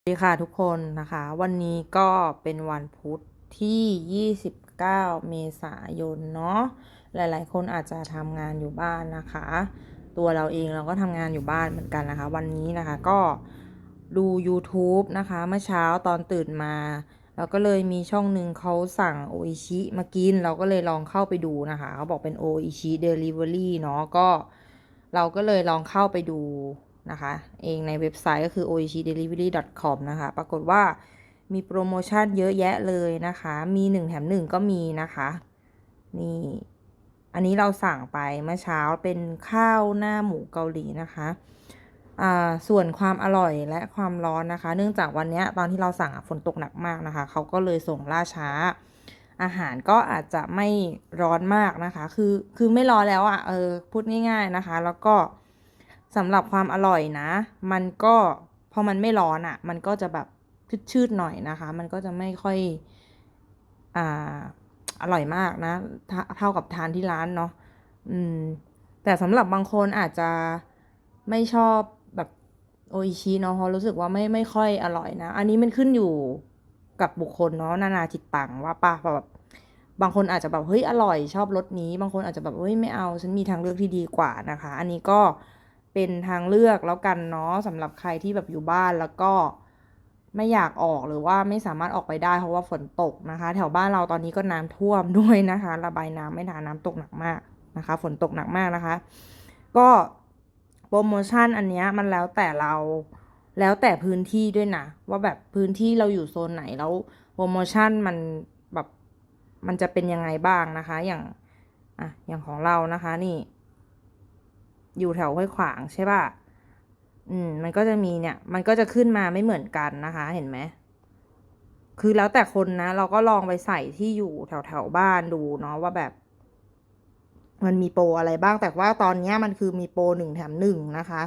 สวัสดีค่ะทุกคนนะคะ วันนี้ก็เป็นวันพุธที่ 29 เมษายนเนาะหลาย ๆ คนอาจจะทำงานอยู่บ้านนะคะ ตัวเราเองเราก็ทำงานอยู่บ้านเหมือนกันนะคะ วันนี้นะคะก็ดู YouTube นะคะ เมื่อเช้าตอนตื่นมาแล้วก็เลยมีช่องหนึ่งเขาสั่งโออิชิมากิน เราก็เลยลองเข้าไปดูนะคะเขาบอกเป็นโออิชิเดลิเวอรี่เนาะก็ เราก็เลยลองเข้าไปดู นะคะ เองในเว็บไซต์ก็คือ oichidelivery.com นะคะ ปรากฏว่ามีโปรโมชั่นเยอะแยะเลยนะคะ มีหนึ่งแถมหนึ่งก็มีนะคะ นี่ อันนี้เราสั่งไปเมื่อเช้าเป็นข้าวหน้าหมูเกาหลีนะคะส่วนความอร่อยและความร้อนนะคะ เนื่องจากวันนี้ตอนที่เราสั่งฝนตกหนักมากนะคะ เขาก็เลยส่งล่าช้า อาหารก็อาจจะไม่ร้อนมากนะคะ คือคือไม่ร้อนแล้วอะ่ะเออพูดง่าย ๆนะคะ แล้วก็ สำหรับความอร่อยนะ มันก็พอมันไม่ร้อนอะ่ะ มันก็จะแบบชืดๆหน่อยนะคะ มันก็จะไม่ค่อยอ่าอร่อยมากนะเท่าเท่ากับทานที่ร้านเนาะอืม แต่สำหรับบางคนอาจจะไม่ชอบแบบโออิชิเนาะเพราะรู้สึกว่าไม่ไม่ค่อยอร่อยนะ อันนี้มันขึ้นอยู่กับบุคคลเนาะนานาจิตตังว่าป่ะแบบบางคนอาจจะแบบเฮ้ยอร่อยชอบรสนี้ บางคนอาจจะแบบเฮ้ยไม่เอาฉันมีทางเลือกที่ดีกว่านะคะ อันนี้ก็ เป็นทางเลือกแล้วกันเนาะสำหรับใครที่แบบอยู่บ้านแล้วก็ไม่อยากออกหรือว่าไม่สามารถออกไปได้เพราะว่าฝนตกนะคะ แถวบ้านเราตอนนี้ก็น้ำท่วมด้วยนะคะ ระบายน้ำไม่ทันน้ำตกหนักมากนะคะ ฝนตกหนักมากนะคะ ก็โปรโมชั่นอันนี้มันแล้วแต่เราแล้วแต่พื้นที่ด้วยนะว่าแบบพื้นที่เราอยู่โซนไหนแล้วโปรโมชั่นมันแบบมันจะเป็นยังไงบ้างนะคะ อย่างอะอย่างของเรานะคะนี่ อยู่แถวห้วยขวางใช่ป่ะ อืม มันก็จะมีเนี่ย มันก็จะขึ้นมาไม่เหมือนกันนะคะ เห็นไหม คือแล้วแต่คนนะ เราก็ลองไปใส่ที่อยู่แถวแถวบ้านดูเนาะว่าแบบ มันมีโปรอะไรบ้าง แต่ว่าตอนนี้มันคือมีโปรหนึ่งแถมหนึ่งนะคะ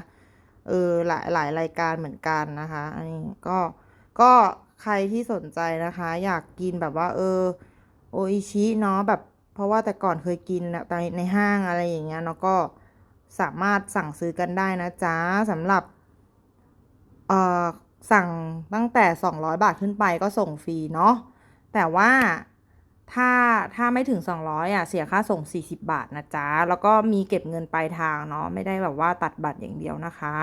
เออ หลายหลายรายการเหมือนกันนะคะ อันนี้ก็ ก็ใครที่สนใจนะคะ อยากกินแบบว่า เออ โออิชิเนาะแบบ เพราะว่าแต่ก่อนเคยกินในในห้างอะไรอย่างเงี้ยเนาะก็ สามารถสั่งซื้อกันได้นะจ๊ะสำหรับเออสั่งตั้งแต่ 200 บาทขึ้นไปก็ส่งฟรีเนาะแต่ว่าถ้าถ้าไม่ถึง 200อะเสียค่าส่ง 40 บาทนะจ๊ะ แล้วก็มีเก็บเงินปลายทางเนาะไม่ได้แบบว่าตัดบัตรอย่างเดียวนะคะ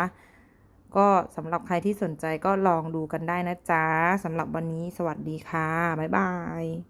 ก็สำหรับใครที่สนใจก็ลองดูกันได้นะจ๊ะสำหรับวันนี้สวัสดีค่ะ บ๊ายบาย